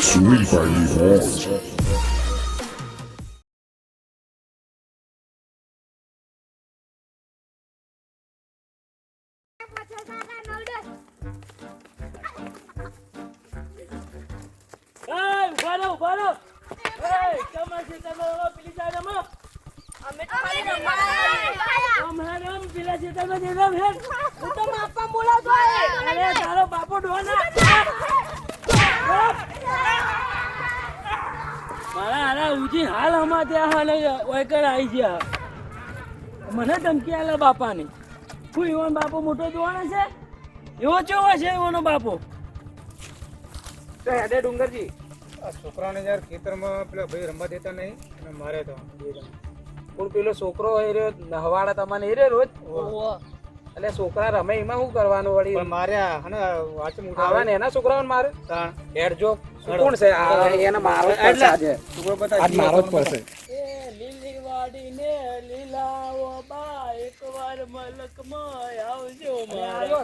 Sweet by Horns. એય, ઊભા રહો, ઊભા રહો. એય, કેમ આ ખેતરમાં રહો? પેલી side આમાં. આમ હેડ, આમ પેલા ખેતરમાં જઈને આમ હેડ. અરે, તારો બાપો ડોહા મારા હાલ હમણાં ત્યાં હાલ વૈકર આવી ગયા. મને ધમકી આલે બાપાની. શું એવો બાપો મોટો જોવાનો છે એવો ચેવો છે એવોનો બાપો? હેડે ડુંગરજી. આ છોકરાને યાર ખેતરમાં પેલા ભાઈ રમવા દેતા નહીં અને મારે તો. પણ પેલો છોકરો એ રહ્યો નહવાડા તમને એ રહ્યો રોજ? એટલે છોકરા રમે એમાં શું કરવાનું વળી? માર્યા અને વાંચે આવા એના છોકરાઓને મારે? તાણ. હેડજો. કોણ છે? એને મારો જ છોકરો બધા આજ મારો જ પડશે. એ લીલી વાડીને લીલાવો બા એકવાર મલકમાં આવજો મારા.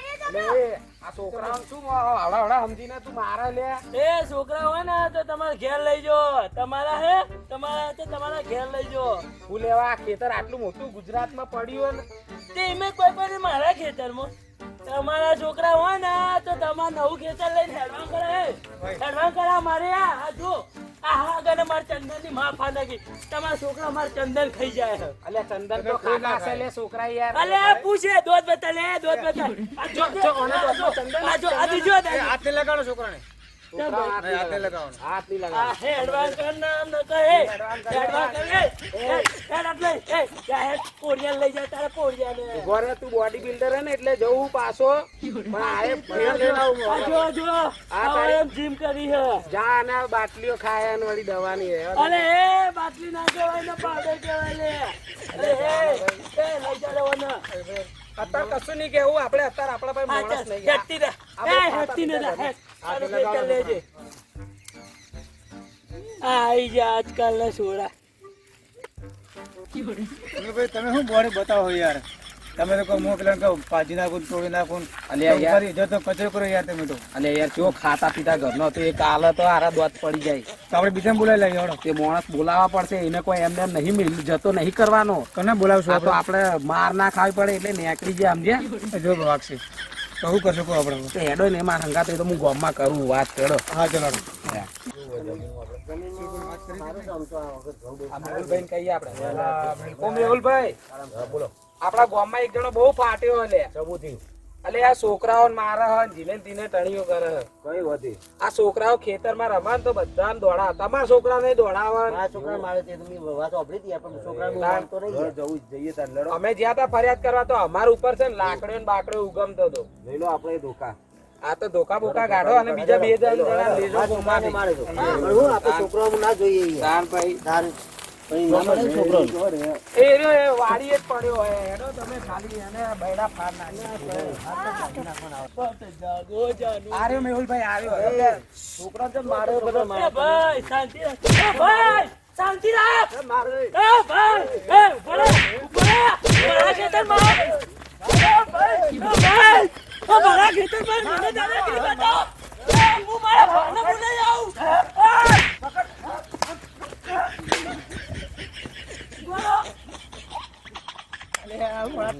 એટલે આ છોકરાઓને શું હવડા હવડા સમજીને તું મારે લે એ છોકરા હોય ને તો તમારે ઘેર લઈ જો. તમારા હે? તમારા તો તમારા ઘેર લઈ જો. હું લેવા ખેતર આટલું મોટું ગુજરાતમાં પડ્યું હોય તે મેં કોઈ પણ મારા ખેતરમાં. તમારા છોકરા હોય ને તો તમારે નવું ખેતર લઈને હેડવાન કરે હેડવાન કરે મારે આ જો. આ હા ગને માર ચંદનની માં ફા તમારા છોકરા માર ચંદન ખાઈ જાય એટલે ચંદન તો ખાતા હશે લે છોકરા યાર અલે પૂછે દોધ બતા લે દોધ બતા આ જો જો આ જો આ જો આ જો એ હાથે લગાડો છોકરાને ન ને તું બોડી બિલ્ડર હે ને એટલે જવું પાછો. જીમ કરી હે. જા અને બાટલીઓ ખાય અને વળી દવાની અરે એ બાટલી ના કહેવાય ને પાવડર કહેવાય લે. અરે એ એ લઈ લેવાના અત્યારે કશું નહીં કેવું આપણે અત્યારે આપણા પાસે માણસ નહીં હેતી રે એ હેતી ને હેડ. આને ફેંકા લેજે. આ આઈ જા આજકાલના છોરા તમે ભાઈ તમે શું બોડી બતાવો યાર? તમે તો કહો હું પેલા કહું પાજી નાખું ને તોડી નાખું અલે યાર. જો તો કચરો કરો યાર તમે તો. અને યાર જો ખાતા પીતા ઘરનો તો એ કાલે તો આરા દોત પડી જાય. તો આપણે બીજાને બોલાવી લઈએ હેડો. તે માણસ બોલાવવા પડશે એને કોઈ એમને એમ નહીં મિલ જતો નહીં કરવાનો. કને બોલાવશું તો આપણે? માર ના ખાવી પડે એટલે નેકળી જાય સમજ્યા? જો વાગશે તો શું કરશો કહો આપણે. તો હેડો ને એમાં હંગાતો તો હું ગામમાં કરું વાત હેડો. હા ચલો. મેહુલભાઈ કહીએ આપણે. મેહુલભાઈ. મેહુલભાઈ આપણા ગામમાં એક જણો બહુ ફાટ્યો હલે એટલે આ છોકરાઓ મારે હે ધીમે ધીમે ટણીઓ કરે કઈ વધી? આ છોકરાઓ ખેતરમાં રમાન તો બધા દોડા તમારા છોકરા ને દોડાવા? મારા છોકરા મારે તે તમે વાત સાંભળી દીયા પણ છોકરાનું નામ તો નહીં. જવું જઈએ તાર લડો. અમે જ્યાં તા ફરિયાદ કરવા તો અમાર ઉપર છે ને લાકડીઓ ને બાકડીઓ ઉગમતો હતો. લઈ લો આપણે ધોકા. આ તો ધોકા બોકા કાઢો અને બીજા બે જણ જણા લેજો મારે. મારે તો. હું આપણે છોકરાઓ ના જોઈએ તાર ભાઈ. તાર છોકરા તો મારે બધા ભાઈ શાંતિ ભાઈ શાંતિ રાખ. મારે મારા ખેતરમાં મને દાદાગીરી બતાવો. હું મારા ભાઈને બોલાઈ આવું એ! બોલો. પપ્પા, પપ્પા, મને પેલા મારે. પપ્પા, મને પેલા મારે. પપ્પા, મારા- આપણે- આપણે- આપણે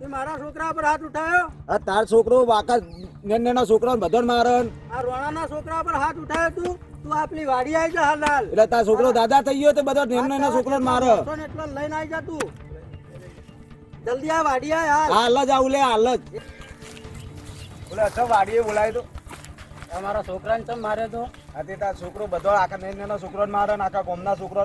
તે મારા છોકરા પર હાથ ઉઠાયો? આ તાર છોકરો બાકા નેના છોકરા બધો મારે આ રોણાના છોકરા પર હાથ ઉઠાયો તું? તું આપણી વાડી આવી જા હાલ હાલ. એટલે તાર છોકરો દાદા થઈ ગયો તો બધો નેના છોકરાને મારે. ને એટલો લઈને આવી જા તું. જલ્દી આ વાડી આય હાલ. હાલ જ આવું લે હાલ જ. બોલે અચ્છા વાડીએ બોલાય તો. તમારા છોકરાને ચમ મારે તો? આ તાર છોકરો બધો આખા નેના છોકરાને મારે ને આખા ગોમના છોકરો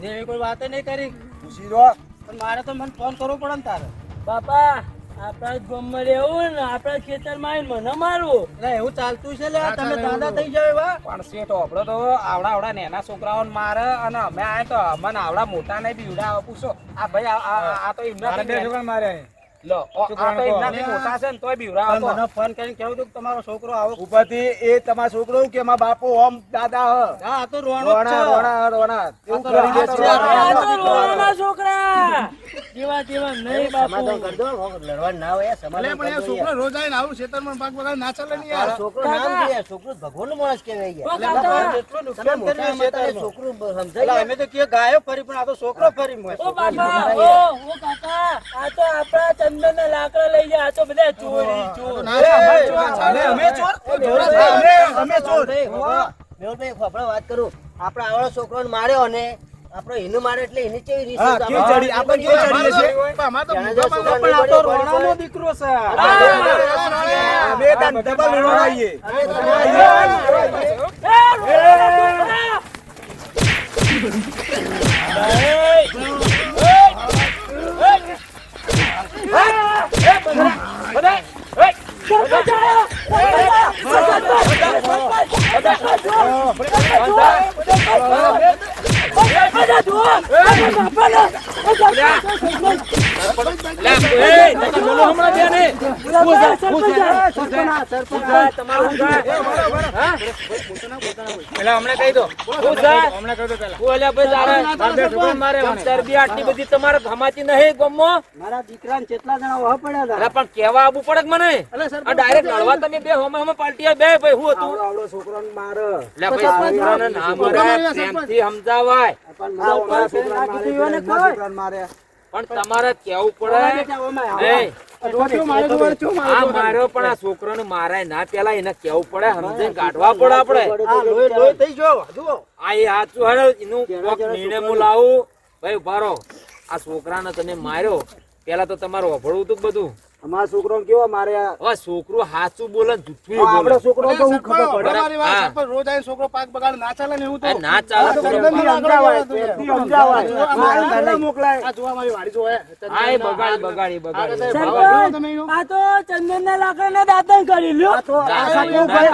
ને એવી કોઈ વાતે નહીં કરી. ખુશી રહો પણ મારે તો મને ફોન કરવો પડે ને તારે. બાપા આપણા ગામમાં રહેવું ને આપણા ખેતરમાં આવીને મને મારવું. એટલે એવું ચાલતું છે લે તમે દાદા થઈ જાવ એવા. પણ શેઠ આપણો તો આવડા આવડા નેના છોકરાઓને મારે અને અમે આયા તો અમને આવડા મોટા ને બીવડા પૂછો. આ ભાઈ આ- તો એમના બે છોકરા મારે લો આ તો એમનાથી મોટા છે ને તોય બીવડા મને ફોન કરીને કેવું હતું કે તમારો છોકરો આવો? ઉપરથી એ તમારો છોકરો કે મારા બાપુ ઓમ દાદા હ. આ તો રોણો રોણા રોણા રોણા. એવું તો કરી દે છે. આ તો રોવાના છોકરા. જેવા તેવા નહીં બાપુ. કરી દો લડવા ના હોય સમાધાન કરી દો યાર. રોજ આવીને આવું ખેતરમાં પાક બગાડ ના ચાલે ને આ છોકરો નામ છે છોકરો ભગવાનનો માણસ કહેવાય ઓ યાર. કાકા. નુકસાન કર્યું છે તારે સમજાય અમે તો કે ગાયો ફરી પણ આ તો છોકરો ફરી ઓ બાપા ઓ ઓ કાકા આ તો આપણા ચંદન ના લાકડા લઈ જાય આ તો બધા ચોરી ચોર. અમે ચોર? અમે અમે ચોર. વાત કરું. આપડે આવડો છોકરો માર્યો અને આપણો હિન્દુ મારે એટલે એની કેવી રીત હા કેવી ચડી આપણે કેવી ચડીએ છે પણ આ તો રોણાનો દીકરો છે અમે તાન ડબલ રોણાઈએ બાપા પેલા હમણાં કહી દો. હું છે? હું અલ્યા ભાઈ તારે મારા બે છોકરાને મારે અત્યારે આટલી બધી તમારે ધમાતી નહીં ગામમાં મારા દીકરાને કેટલા જણા વહા પડ્યા હતા? પણ કેવા આવવું પડે મને? આ ડાયરેક્ટ લડવા તમે બે હોમે હોમે પાલટી બે ભાઈ હું હતું? આવડો છોકરાને મારે. એટલે ભાઈ છોકરાને ના મરે પ્રેમથી સમજાવાય. પણ મારા. છોકરાને મારે. પણ તમારે કેવું પડે. એ, આ માર્યો પણ આ છોકરાને મારાય ના પેલા એને કેવું પડે સમજીને કાઢવા પડે આપણે. આ એ હેડો એનું નિર્ણય હું લાવું ભાઈ ઊભા રહો. આ છોકરાને તમે માર્યો. પેલા તો તમારું અભળવું હતું બધું. અમારા છોકરો કેવો મારે હવે છોકરું સાચું બોલે ને જૂઠું બોલે. આપડો છોકરો તો હું ખબર પડે. બરાબર? હા. રોજ આઈ છોકરો પાક બગાડ ના ચાલે ને એવું તો. ના ચાલે તો સમજાવાય, મારે મોકલાય. આ જોવા મારી વાડી જોવે. હા બગાડ બગાડી બગાડી આ તો ચંદન ના લાકડા ના દાંતણ કરી લ્યો. તો આ દાદા ભાઈ,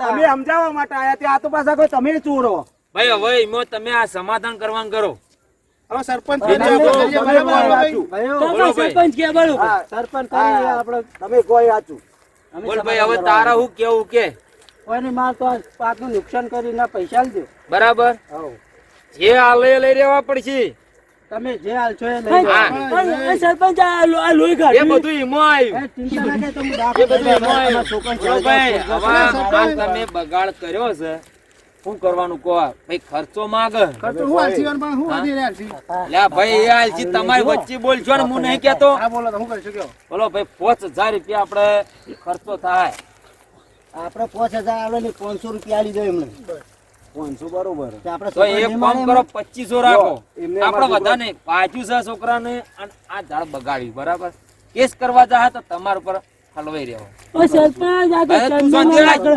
અમે સમજાવવા માટે આયા ત્યાં આ તો પાછા કોઈ તમે ચોરો. ભાઈ હવે એમાં તમે આ સમાધાન કરવાનું કરો. હવે સરપંચ કે બરાબર, સરપંચ કે સરપંચ કરી આપણે તમે કોઈ સાચું બોલ ભાઈ હવે તારા હું કેવું કે? કોઈની માર તો પાકનું નુકસાન કરીને પૈસા આલજો. બરાબર? જે હાલે લઈ રહેવા પડશે. તમે જે હાલશો એ લઈ એ સરપંચ આ લો- આ એ બધું આવ્યું. ચિંતા ના એ આવ્યું. આ તમે બગાડ કર્યો છે. શું કરવાનું કહો? ભાઈ ખર્ચો માગ. ખર્ચો હું આલસી પણ હું આધી આલસી. લ્યા ભાઈ એ આલસી તમારી વચ્ચે બોલશો ને હું નહીં કહેતો. હા બોલો તો હું કરી શક્યો? બોલો ભાઈ પાંચ હજાર રૂપિયા આપણે ખર્ચો થાય. આપણે પાંચ હજાર આવે ને પાંચસો રૂપિયા આલી દો એમને. પાંચસો બરોબર. આપડે આપણે એક કામ કરો પચીસો રાખો. આપણે અમારા બધા ને પાછું છે છોકરાને આ ઝાડ બગાડ્યું બરાબર? કેસ કરવા જાય તો તમારા ઉપર હલવાઈ રહ્યો. ઓ સરપંચ આ તો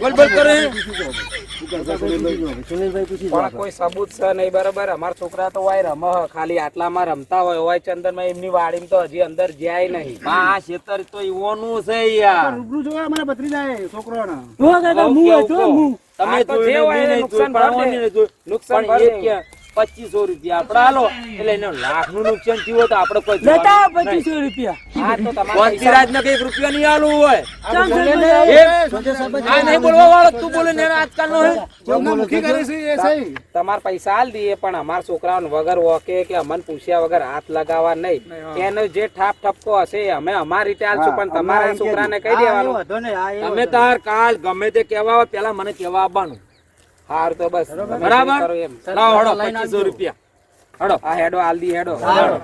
બોલ બોલ કરે. કોઈ સબૂત છે નહીં બરાબર? અમારા છોકરા તો વાય રમ. ખાલી આટલામાં રમતા હોય હોય ચંદનમાં એમની વાડીમાં તો હજી અંદર જાય નહીં. આ ખેતર તો ઈવોનું છે યાર. રૂબરૂ જોવા મને ભત્રીજાએ છોકરોને જો કાકા હું જો. હું. તમે તો જે હોય નુકસાન ભરવાની. નુકસાન ભર પચીસો રૂપિયા. આપડે હાલો એટલે એનો લાખનું નુકસાન થયું હોય તો આપડે કોઈ. પચીસો રૂપિયા. હા તમારે ને કંઈક રૂપિયા નહીં આલવું હોય. ચાલ સરપંચ એ આ નહીં બોલવા વાળો તું બોલે ને આજકાલ નો જેમને મુખી કરી છે એ સહી. તમારે પૈસા આલ દઈએ પણ અમાર છોકરાઓને વગર ઓકે કે અમને પૂછ્યા વગર હાથ લગાવવા નહીં. એનો જે ઠાપ ઠપકો હશે અમે અમારી રીતે આલશું પણ તમારા છોકરાને કહી દેવાનું. તમે તાર કાલ ગમે તે કહેવા હોય પેલા મને કહેવા આવવાનું હાર તો બસ. બરાબર? લાવો હડો પચીસો રૂપિયા. હડો. આ હેડો આલ દી હેડો હેડો.